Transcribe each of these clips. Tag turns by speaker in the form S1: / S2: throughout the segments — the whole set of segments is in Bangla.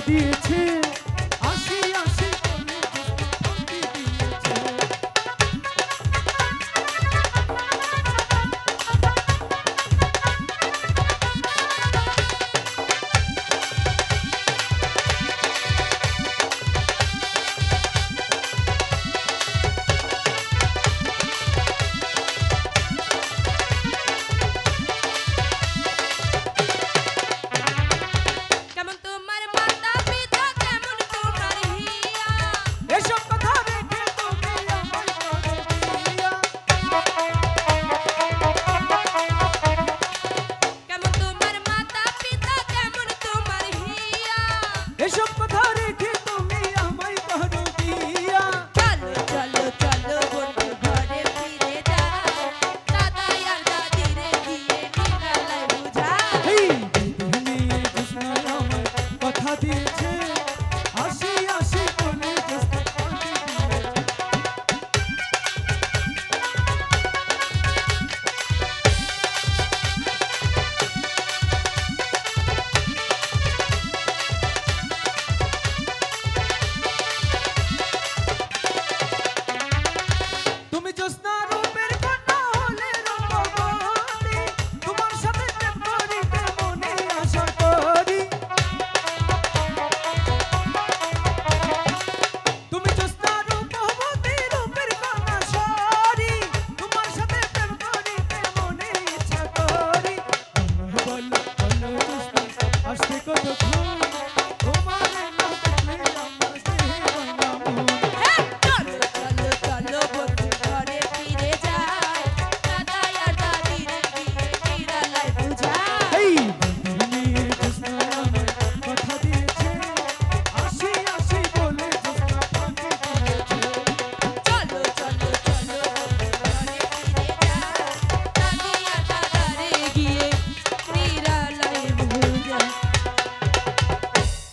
S1: দিয়েছে। 好
S2: 心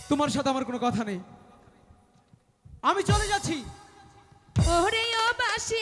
S2: তোমার
S1: সাথে আমার কোনো কথা নেই। আমি চলে যাচ্ছি। ওরে ও বাসি